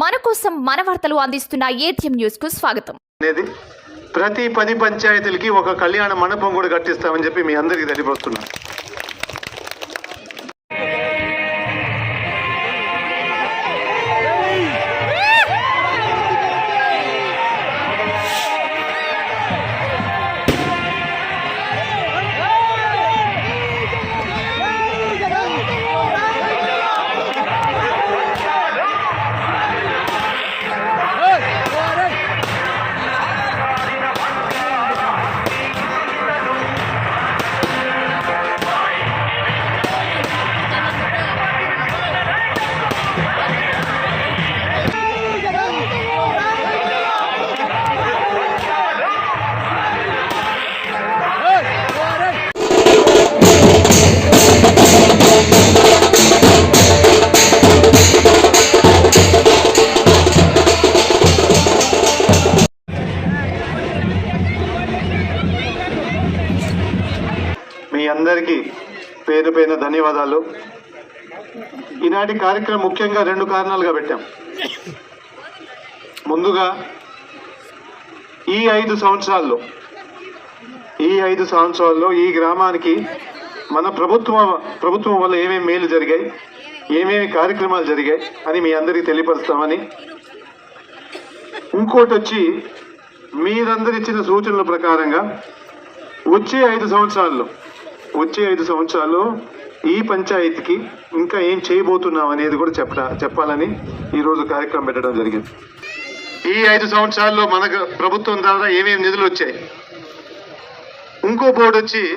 మన కోసం మన వార్తలు అందిస్తున్న ఏటీఎం న్యూస్కు స్వాగతం. అనేది ప్రతి పది పంచాయతీలకి ఒక కళ్యాణ మండపం కూడా కట్టిస్తామని చెప్పి మీ అందరికీ తెలియపరుస్తున్నాను మీ అందరికీ పేరు పైన ధన్యవాదాలు. ఈనాటి కార్యక్రమం ముఖ్యంగా రెండు కారణాలుగా పెట్టాం. ముందుగా ఈ ఐదు సంవత్సరాల్లో ఈ ఐదు సంవత్సరాల్లో ఈ గ్రామానికి మన ప్రభుత్వం ప్రభుత్వం వల్ల ఏమేమి మేలు జరిగాయి ఏమేమి కార్యక్రమాలు జరిగాయి అని మీ అందరికీ తెలియపరుస్తామని. ఇంకోటి వచ్చి మీరందరిచ్చిన సూచనల ప్రకారంగా వచ్చే ఐదు సంవత్సరాల్లో వచ్చే ఐదు సంవత్సరాల్లో ఈ పంచాయతీకి ఇంకా ఏం చేయబోతున్నాం అనేది కూడా చెప్ప చెప్పాలని ఈరోజు కార్యక్రమం పెట్టడం జరిగింది. ఈ ఐదు సంవత్సరాల్లో మనకు ప్రభుత్వం ద్వారా ఏమేమి నిధులు వచ్చాయి? ఇంకో బోర్డు వచ్చి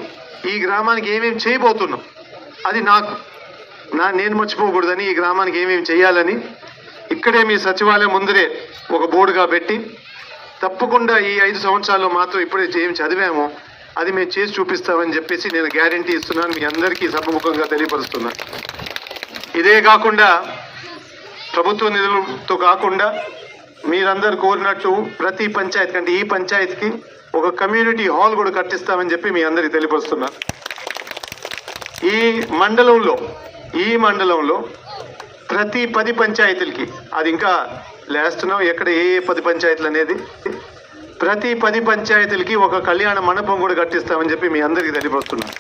ఈ గ్రామానికి ఏమేమి చేయబోతున్నాం? అది నాకు. నా నేను మర్చిపోకూడదని ఈ గ్రామానికి ఏమేమి చేయాలని ఇక్కడే మీ సచివాలయం ముందరే ఒక బోర్డుగా పెట్టి తప్పకుండా ఈ ఐదు సంవత్సరాల్లో మాత్రం ఇప్పుడే ఏం చదివామో అది మేము చేసి చూపిస్తామని చెప్పేసి నేను గ్యారంటీ ఇస్తున్నాను. మీ అందరికీ సభముఖంగా తెలియపరుస్తున్నాను ఇదే కాకుండా ప్రభుత్వ నిధులతో కాకుండా మీరందరు కోరినట్టు ప్రతి పంచాయతీ అంటే ఈ పంచాయతీకి ఒక కమ్యూనిటీ హాల్ కూడా కట్టిస్తామని చెప్పి మీ అందరికీ తెలియపరుస్తున్నా. ఈ మండలంలో ఈ మండలంలో ప్రతి పది పంచాయతీలకి అది ఇంకా లేస్తున్నాం ఎక్కడ ఏ ఏ పది పంచాయతీలు అనేది ప్రతి పది పంచాయతీలకి ఒక కళ్యాణ మండపం కూడా కట్టిస్తామని చెప్పి మీ అందరికీ తెలియపరుస్తున్నాను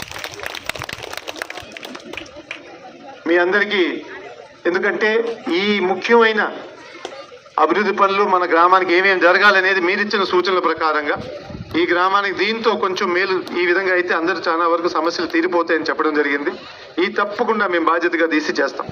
మీ అందరికీ ఎందుకంటే ఈ ముఖ్యమైన అభివృద్ధి పనులు మన గ్రామానికి ఏమేమి జరగాలనేది మీరిచ్చిన సూచనల ప్రకారంగా ఈ గ్రామానికి దీంతో కొంచెం మేలు ఈ విధంగా అయితే అందరూ చాలా వరకు సమస్యలు తీరిపోతాయని చెప్పడం జరిగింది. ఈ తప్పకుండా మేము బాధ్యతగా తీసి చేస్తాం.